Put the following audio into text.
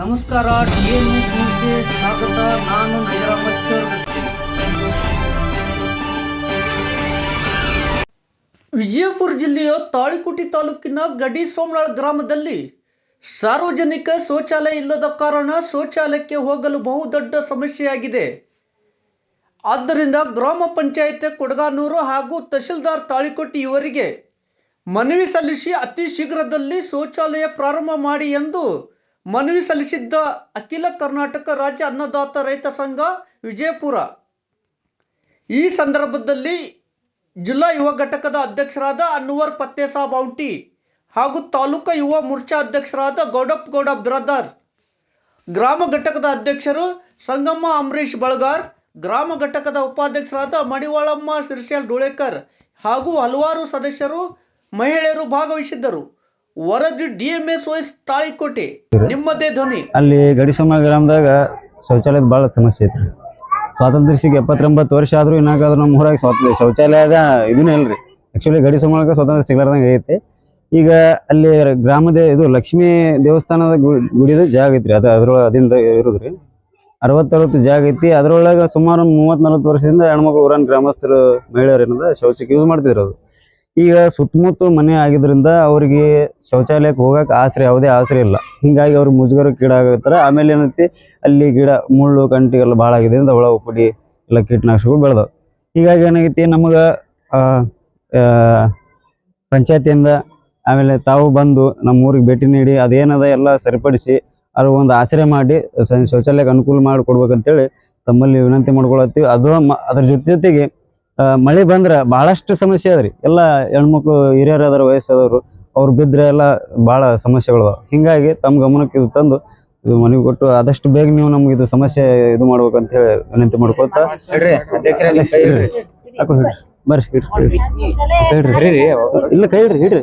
ನಮಸ್ಕಾರ ಸ್ವಾಗತ. ನಾನು ವಿಜಯಪುರ ಜಿಲ್ಲೆಯ ತಾಳಿಕೋಟಿ ತಾಲೂಕಿನ ಗಡಿ ಸೋಮನಾಳ್ ಗ್ರಾಮದಲ್ಲಿ ಸಾರ್ವಜನಿಕ ಶೌಚಾಲಯ ಇಲ್ಲದ ಕಾರಣ ಶೌಚಾಲಯಕ್ಕೆ ಹೋಗಲು ಬಹುದೊಡ್ಡ ಸಮಸ್ಯೆಯಾಗಿದೆ. ಆದ್ದರಿಂದ ಗ್ರಾಮ ಪಂಚಾಯತ್ ಕೊಡಗಾನೂರು ಹಾಗೂ ತಹಶೀಲ್ದಾರ್ ತಾಳಿಕೋಟಿ ಇವರಿಗೆ ಮನವಿ ಸಲ್ಲಿಸಿ ಅತಿ ಶೀಘ್ರದಲ್ಲಿ ಶೌಚಾಲಯ ಪ್ರಾರಂಭ ಮಾಡಿ ಎಂದು ಮನವಿ ಸಲ್ಲಿಸಿದ್ದ ಅಖಿಲ ಕರ್ನಾಟಕ ರಾಜ್ಯ ಅನ್ನದಾತ ರೈತ ಸಂಘ ವಿಜಯಪುರ. ಈ ಸಂದರ್ಭದಲ್ಲಿ ಜಿಲ್ಲಾ ಯುವ ಘಟಕದ ಅಧ್ಯಕ್ಷರಾದ ಅನ್ವರ್ ಪತ್ತೇಸಾ ಬೌಂಟಿ ಹಾಗೂ ತಾಲೂಕು ಯುವ ಮೋರ್ಚಾ ಅಧ್ಯಕ್ಷರಾದ ಗೌಡಪ್ ಗೌಡ ಬ್ರದರ್, ಗ್ರಾಮ ಘಟಕದ ಅಧ್ಯಕ್ಷರು ಸಂಗಮ್ಮ ಅಂಬರೀಷ್ ಬಳಗಾರ್, ಗ್ರಾಮ ಘಟಕದ ಉಪಾಧ್ಯಕ್ಷರಾದ ಮಡಿವಾಳಮ್ಮ ಶಿರ್ಷಲ್ ಡುಳೇಕರ್ ಹಾಗೂ ಹಲವಾರು ಸದಸ್ಯರು ಮಹಿಳೆಯರು ಭಾಗವಹಿಸಿದ್ದರು. ವರದಿ ಡಿಎಂಎಸ್ ವೈಸ್ ತಾಳಿಕೋಟೆ ನಿಮ್ಮದೇ ಧ್ವನಿ. ಅಲ್ಲಿ ಗಡಿಸಮ ಗ್ರಾಮದಾಗ ಶೌಚಾಲಯದ ಬಹಳ ಸಮಸ್ಯೆ ಐತ್ರಿ. ಸ್ವಾತಂತ್ರ್ಯ ಸಿಗ ಎಪ್ಪತ್ತೊಂಬತ್ತು ವರ್ಷ ಆದ್ರೂ ಇನ್ನಾಗಾದ್ರೂ ನಮ್ಮ ಊರಾಗ ಸ್ವಾತಂತ್ರ್ಯ ಶೌಚಾಲಯದ ಇದನ್ನೇ ಇಲ್ರಿ ಆಕ್ಚುಲಿ ಗಡಿಸಮೊಳಗ ಸ್ವಾತಂತ್ರ್ಯ ಸಿಗ್ಲಾರ್ದಂಗೆ ಐತಿ ಈಗ ಅಲ್ಲಿ ಗ್ರಾಮದ ಇದು ಲಕ್ಷ್ಮೀ ದೇವಸ್ಥಾನದ ಗುಡಿ ಗುಡಿದ ಜಾಗ ಐತ್ರಿ. ಅದು ಅದ್ರೊಳಗೆ ಅದಿಂದ ಇರುದ್ರಿ. ಅರವತ್ತರವತ್ತು ಜಾಗ ಐತಿ. ಅದರೊಳಗೆ ಸುಮಾರು ಮೂವತ್ತ್ ನಲ್ವತ್ತು ವರ್ಷದಿಂದ ಹೆಣ್ಮಕ್ಳು ಊರನ್ ಗ್ರಾಮಸ್ಥರು ಮಹಿಳೆಯರು ಏನದ ಶೌಚಕ್ಕೆ ಯೂಸ್ ಮಾಡ್ತಿದ್ರು ಅದು. ಈಗ ಸುತ್ತಮುತ್ತ ಮನೆ ಆಗಿದ್ರಿಂದ ಅವ್ರಿಗೆ ಶೌಚಾಲಯಕ್ಕೆ ಹೋಗಕ್ಕೆ ಆಸರೆ, ಯಾವುದೇ ಆಸರೆ ಇಲ್ಲ. ಹಿಂಗಾಗಿ ಅವ್ರು ಮುಜುಗರಕ್ಕೀಡಾಗತ್ತಾರ ಆಮೇಲೆ ಏನೈತಿ, ಅಲ್ಲಿ ಗಿಡ, ಮುಳ್ಳು ಕಂಟಿ ಎಲ್ಲ ಭಾಳ ಆಗಿದೆ ಹುಳ ಪುಡಿ ಎಲ್ಲ ಕೀಟನಾಶಕಗಳು ಬೆಳೆದವು. ಹೀಗಾಗಿ ಏನಾಗೈತಿ, ನಮಗೆ ಪಂಚಾಯತಿಯಿಂದ ಆಮೇಲೆ ತಾವು ಬಂದು ನಮ್ಮ ಊರಿಗೆ ಭೇಟಿ ನೀಡಿ, ಅದೇನದ ಎಲ್ಲ ಸರಿಪಡಿಸಿ, ಅವ್ರ ಒಂದು ಆಸರೆ ಮಾಡಿ ಶೌಚಾಲಯಕ್ಕೆ ಅನುಕೂಲ ಮಾಡಿಕೊಡ್ಬೇಕಂತೇಳಿ ತಮ್ಮಲ್ಲಿ ವಿನಂತಿ ಮಾಡ್ಕೊಳತ್ತೀವಿ. ಅದು ಅದ್ರ ಜೊತೆ ಜೊತೆಗೆ ಮಳೆ ಬಂದ್ರೆ ಬಹಳಷ್ಟು ಸಮಸ್ಯೆ ಅದ್ರಿ ಎಲ್ಲ ಹೆಣ್ಮಕ್ಳು ಹಿರಿಯರು ಅದರ ವಯಸ್ಸಾದವರು ಅವ್ರು ಬಿದ್ದರೆ ಎಲ್ಲ ಭಾಳ ಸಮಸ್ಯೆಗಳು ಹಿಂಗಾಗಿ ತಮ್ಮ ಗಮನಕ್ಕೆ ಇದು ತಂದು ಇದು ಮನವಿ ಕೊಟ್ಟು ಆದಷ್ಟು ಬೇಗ ನೀವು ನಮ್ಗೆ ಇದು ಸಮಸ್ಯೆ ಇದು ಮಾಡ್ಬೇಕಂತ ಹೇಳಿ ವಿನಂತಿ ಮಾಡ್ಕೊತಾ ಬರ್ರಿ ಇಲ್ಲ ಕೈ ಹಿಡ್ರಿ ಹಿಡ್ರಿ